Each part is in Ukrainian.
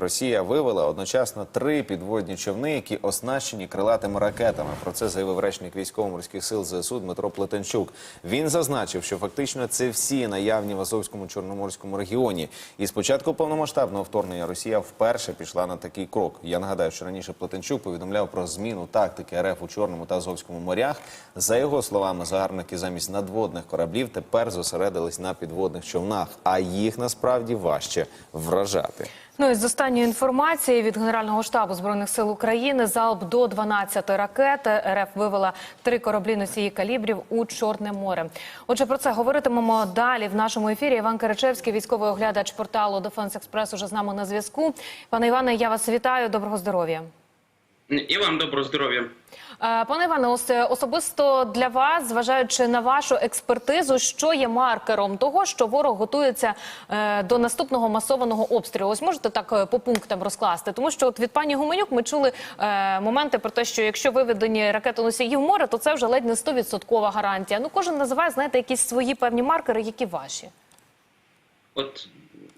Росія вивела одночасно три підводні човни, які оснащені крилатими ракетами. Про це заявив речник військово-морських сил ЗСУ Дмитро Плетенчук. Він зазначив, що фактично це всі наявні в Азовському чорноморському регіоні. І з початку повномасштабного вторгнення Росія вперше пішла на такий крок. Я нагадаю, що раніше Плетенчук повідомляв про зміну тактики РФ у Чорному та Азовському морях. За його словами, загарбники замість надводних кораблів тепер зосередились на підводних човнах, а їх насправді важче вражати. Ну і з останньої інформації від Генерального штабу збройних сил України залп до 12 ракет РФ вивела три кораблі носії калібрів у Чорне море. Отже, про це говоритимемо далі в нашому ефірі. Іван Киричевський, військовий оглядач порталу Дефенс Експрес, уже з нами на зв'язку. Пане Іване, я вас вітаю. Доброго здоров'я. І вам доброго здоров'я. Е, Пане Іване, е, особисто для вас, зважаючи на вашу експертизу, що є маркером того, що ворог готується е, до наступного масованого обстрілу? Ось можете так по пунктам розкласти, тому що от від пані Гуменюк ми чули моменти про те, що якщо виведені ракетоносії в море, то це вже ледь не 100% гарантія. Ну кожен називає, знаєте, якісь свої певні маркери, які ваші. От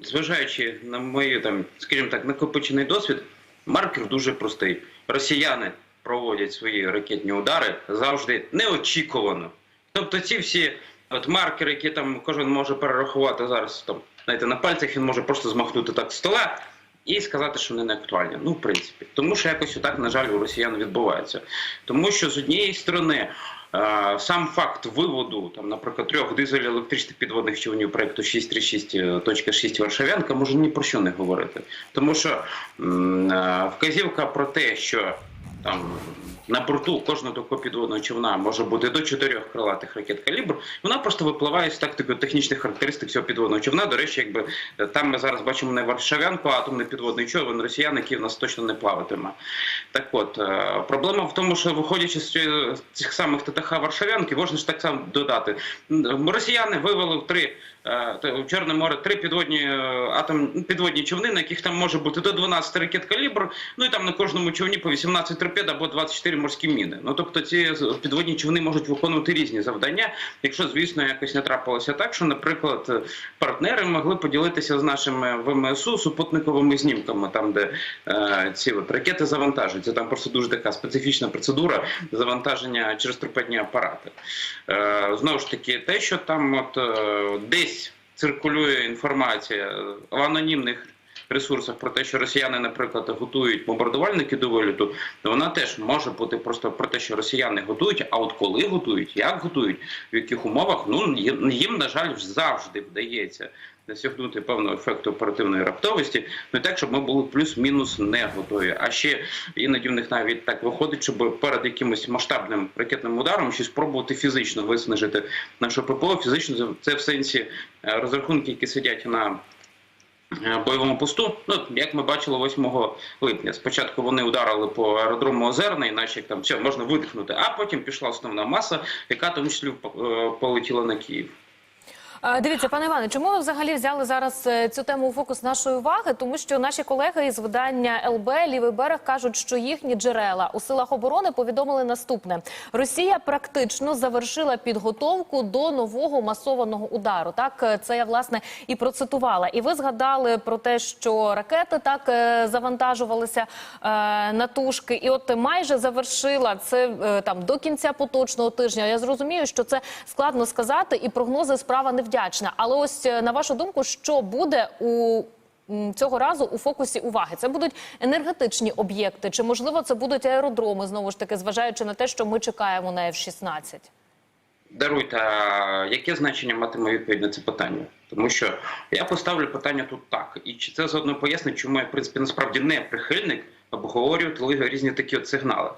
зважаючи на мої там, скажімо так, накопичений досвід, маркер дуже простий. Росіяни проводять свої ракетні удари завжди неочікувано. Тобто, ці всі от маркери, які там кожен може перерахувати зараз, там знаєте, на пальцях він може просто змахнути так стола. І сказати, що вони не актуальні. Ну, в принципі, тому що якось отак, на жаль, у росіян відбувається. Тому що з однієї сторони сам факт виводу, там, наприклад, трьох дизель-електричних підводних човнів проекту 636.6 Варшавянка може ні про що не говорити. Тому що м, е, вказівка про те, що там на борту кожного такого підводного човна може бути до чотирьох крилатих ракет калібр. Вона просто випливає з тактикою технічних характеристик цього підводного човна. До речі, якби е, там ми зараз бачимо не Варшавянку, а атомний підводний човен росіян, який в нас точно не плаватиме. Так от е, проблема в тому, що виходячи з цих самих ТТХ Варшавянки, можна ж так само додати. Росіяни вивели три в Чорне море три підводні е, атом підводні човни, на яких там може бути до 12 ракет калібр. Ну і там на кожному човні по 18 торпед або 24 морські міни. Ну тобто ці підводні човни можуть виконувати різні завдання, якщо звісно якось не трапилося так, що, наприклад, е, партнери могли поділитися з нашими ВМСУ супутниковими знімками, там де е, ці от ракети завантажуються. Там просто дуже така специфічна процедура завантаження через торпедні апарати. Е, знову ж таки, те, що там от е, десь циркулює інформація в анонімних ресурсах про те, що росіяни, наприклад, готують бомбардувальники до виліту, то вона теж може бути просто про те, що росіяни готують. А от коли готують, як готують, в яких умовах, ну їм, на жаль, завжди вдається досягнути певного ефекту оперативної раптовості, ну так, щоб ми були плюс-мінус не готові. А ще іноді в них навіть так виходить, щоб перед якимось масштабним ракетним ударом щось спробувати фізично виснажити нашу ППО. Фізично це в сенсі е, розрахунки, які сидять на бойовому посту. Ну, як ми бачили 8 липня. Спочатку вони ударили по аеродрому Озерна, наче там все можна видихнути, а потім пішла основна маса, яка в тому числі е, полетіла на Київ. Дивіться, пане Іване, чому ви взагалі взяли зараз е, цю тему у фокус нашої уваги? Тому що наші колеги із видання ЛБ Лівий берег кажуть, що їхні джерела у силах оборони повідомили наступне: Росія практично завершила підготовку до нового масованого удару. Так е, це я власне і процитувала. І ви згадали про те, що ракети так е, завантажувалися на тушки, і от майже завершила це там до кінця поточного тижня. Я зрозумію, що це складно сказати, і прогнози справа невдячна. Але ось е, на вашу думку, що буде у цього разу у фокусі уваги? Це будуть енергетичні об'єкти, чи можливо це будуть аеродроми, знову ж таки, зважаючи на те, що ми чекаємо на F-16? Даруйте, яке значення матиме відповідь на це питання? Тому що я поставлю питання тут так, і чи це заодно пояснить, чому я в принципі насправді не прихильник обговорювати різні такі от сигнали.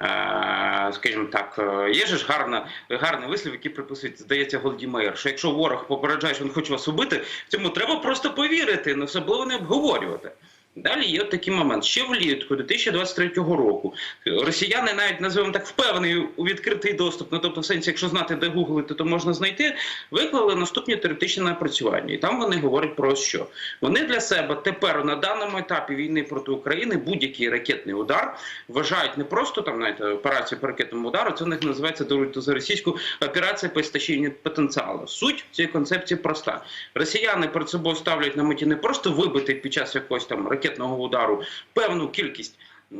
Е, Скажімо так, е, є ж гарна, гарний вислів, який приписують, здається, Голдімейр, що якщо ворог попереджає, що він хоче вас убити, цьому треба просто повірити, не особливо не обговорювати. Далі є от такий момент. Ще влітку 2023 року росіяни навіть називаємо так впевнені у відкритий доступ. Ну тобто, в сенсі, якщо знати, де гуглити, то можна знайти. Виклали наступні теоретичні напрацювання, і там вони говорять про що вони для себе тепер на даному етапі війни проти України будь-який ракетний удар вважають не просто там знаєте, операцію по ракетному удару. Це в них називається даруйте за російську операція по істощенню потенціалу. Суть цієї концепції проста: росіяни перед собою ставлять на меті не просто вибити під час якогось там ракетного ракетного удару певну кількість.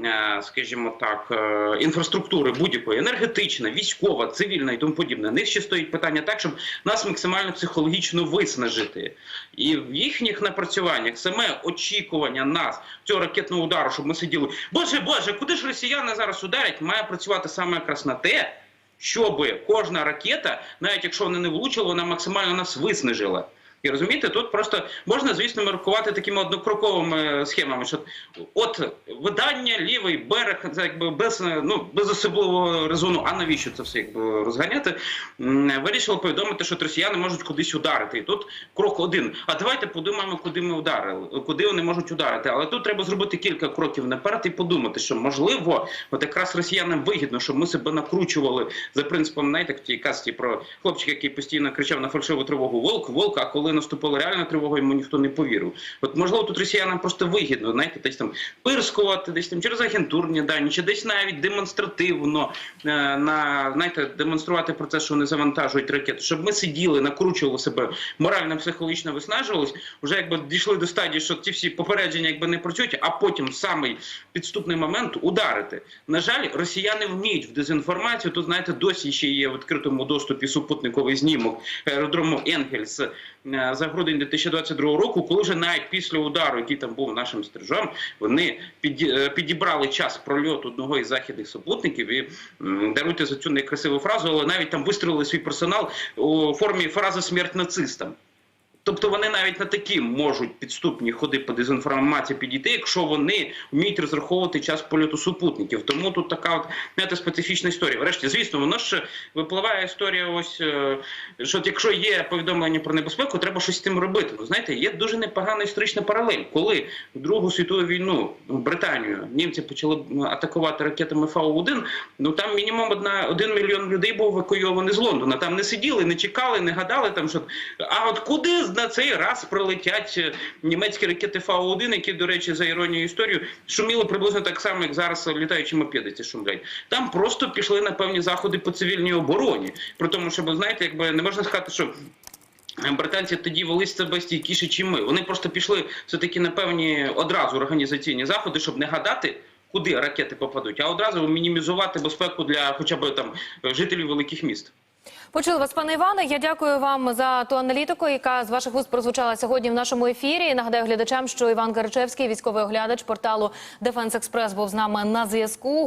е, Скажімо так, е, інфраструктури будь-якої енергетична, військова, цивільна і тому подібне. Ще стоїть питання так, щоб нас максимально психологічно виснажити. І в їхніх напрацюваннях саме очікування нас цього ракетного удару, щоб ми сиділи. Боже, Боже, куди ж росіяни зараз ударять? Має працювати саме якраз на те, щоб кожна ракета, навіть якщо вона не влучила, вона максимально нас виснажила. І розумієте, тут просто можна, звісно, міркувати такими однокроковими схемами, що от видання, лівий берег, це якби без е, ну без особливого резону. А навіщо це все якби розганяти? Вирішили повідомити, що росіяни можуть кудись ударити. І тут крок один. А давайте подумаємо, куди ми ударили, куди вони можуть ударити. Але тут треба зробити кілька кроків наперед і подумати, що можливо, от якраз росіянам вигідно, щоб ми себе накручували за принципом, знаєте, в тій касті про хлопчика, який постійно кричав на фальшиву тривогу Волк, волк. А коли наступила реальна тривога, йому ніхто не повірив. От можливо, тут росіянам просто вигідно, знаєте, десь там пирскувати, десь там через агентурні дані, чи десь навіть демонстративно е, на знаєте, демонструвати про це, що вони завантажують ракети, щоб ми сиділи, накручували себе морально, психологічно виснажувались, вже якби дійшли до стадії, що ці всі попередження якби не працюють, а потім самий підступний момент ударити. На жаль, росіяни вміють в дезінформацію. Тут знаєте, досі ще є в відкритому доступі супутниковий знімок аеродрому Енгельс е, за грудень 2022 року, коли вже навіть після удару, який там був нашим стрижом, вони е, підібрали час прольоту одного із західних супутників і даруйте за цю некрасиву фразу, але навіть там вистрілили свій персонал у формі фрази смерть нацистам. Тобто вони навіть на такі можуть підступні ходи по дезінформації підійти, якщо вони вміють розраховувати час польоту супутників. Тому тут така от знаєте, специфічна історія. Врешті, звісно, воно ж випливає історія. Ось е, що якщо є повідомлення про небезпеку, треба щось з тим робити. Ну знаєте, є дуже непогана історична паралель, коли в Другу світову війну в Британію німці почали атакувати ракетами Фау-1, Ну там мінімум одна один мільйон людей був евакуйований з Лондона. Там не сиділи, не чекали, не гадали там, що а от куди на цей раз прилетять е, німецькі ракети Фау-1, які, до речі, за іронією історію, шуміли приблизно так само, як зараз літаючі мопеди ці шумлять. Там просто пішли на певні заходи по цивільній обороні. При тому, що ви знаєте, якби не можна сказати, що. Британці тоді вели себе стійкіше, ніж ми. Вони просто пішли все таки на певні одразу організаційні заходи, щоб не гадати, куди ракети попадуть, а одразу мінімізувати безпеку для хоча б там жителів великих міст. Почули вас, пане Іване. Я дякую вам за ту аналітику, яка з ваших уст прозвучала сьогодні в нашому ефірі. І нагадаю глядачам, що Іван Гаричевський, військовий оглядач порталу Дефенс Експрес, був з нами на зв'язку.